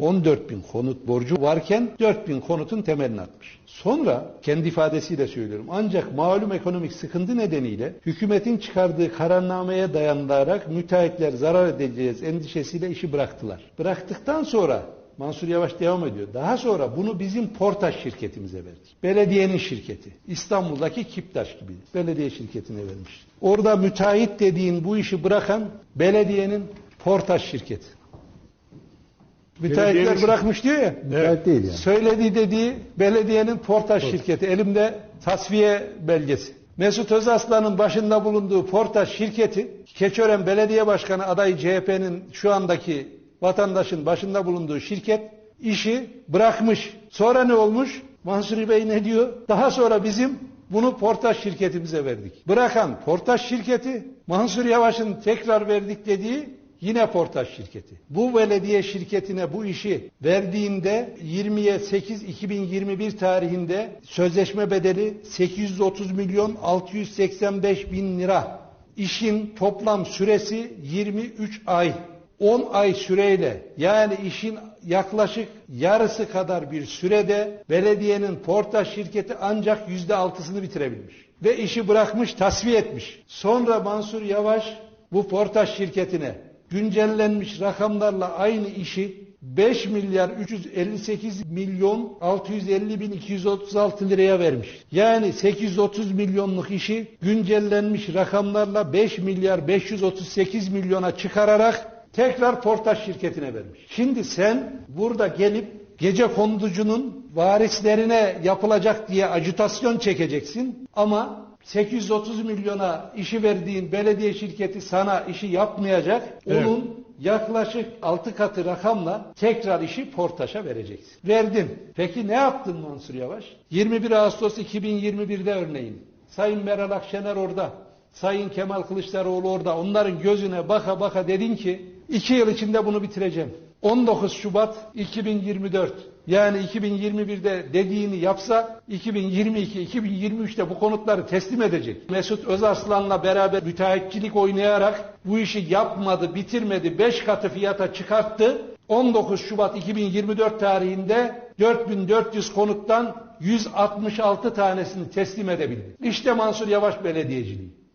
14 bin konut borcu varken 4 bin konutun temelini atmış. Sonra kendi ifadesiyle söylüyorum ancak malum ekonomik sıkıntı nedeniyle hükümetin çıkardığı kararnameye dayanarak müteahhitler zarar edeceğiz endişesiyle işi bıraktılar. Bıraktıktan sonra Mansur Yavaş devam ediyor. Daha sonra bunu bizim Portaş şirketimize verdik. Belediyenin şirketi. İstanbul'daki Kiptaş gibi. Belediye şirketine vermiş. Orada müteahhit dediğin bu işi bırakan belediyenin Portaş şirketi. Müteahhitler bırakmış diyor ya. Müsait değil yani. Söylediği dediği belediyenin Portaş şirketi. Elimde tasfiye belgesi. Mesut Özaslan'ın başında bulunduğu Portaş şirketi, Keçören Belediye Başkanı adayı CHP'nin şu andaki vatandaşın başında bulunduğu şirket işi bırakmış. Sonra ne olmuş? Mansur Bey ne diyor? Daha sonra bizim bunu Portaş şirketimize verdik. Bırakan Portaş şirketi, Mansur Yavaş'ın tekrar verdik dediği Yine Portaş şirketi. Bu belediye şirketine bu işi verdiğinde 20'ye 8 2021 tarihinde sözleşme bedeli 830 milyon 685 bin lira. İşin toplam süresi 23 ay. 10 ay süreyle yani işin yaklaşık yarısı kadar bir sürede belediyenin Portaş şirketi ancak %6'sını bitirebilmiş. Ve işi bırakmış, tasfiye etmiş. Sonra Mansur Yavaş bu Portaş şirketine güncellenmiş rakamlarla aynı işi 5 milyar 358 milyon 650 bin 236 liraya vermiş. Yani 830 milyonluk işi güncellenmiş rakamlarla 5 milyar 538 milyona çıkararak tekrar Portaş şirketine vermiş. Şimdi sen burada gelip gece konducunun varislerine yapılacak diye ajitasyon çekeceksin ama 830 milyona işi verdiğin belediye şirketi sana işi yapmayacak. Evet. Onun yaklaşık 6 katı rakamla tekrar işi Portaş'a vereceksin. Verdin. Peki ne yaptın Mansur Yavaş? 21 Ağustos 2021'de örneğin. Sayın Meral Akşener orada. Sayın Kemal Kılıçdaroğlu orada. Onların gözüne baka baka dedin ki 2 yıl içinde bunu bitireceğim. 19 Şubat 2024 yani 2021'de dediğini yapsa 2022-2023'te bu konutları teslim edecek. Mesut Özarslan'la beraber müteahhitçilik oynayarak bu işi yapmadı, bitirmedi, 5 katı fiyata çıkarttı. 19 Şubat 2024 tarihinde 4400 konuttan 166 tanesini teslim edebildi. İşte Mansur Yavaş belediyeciliği.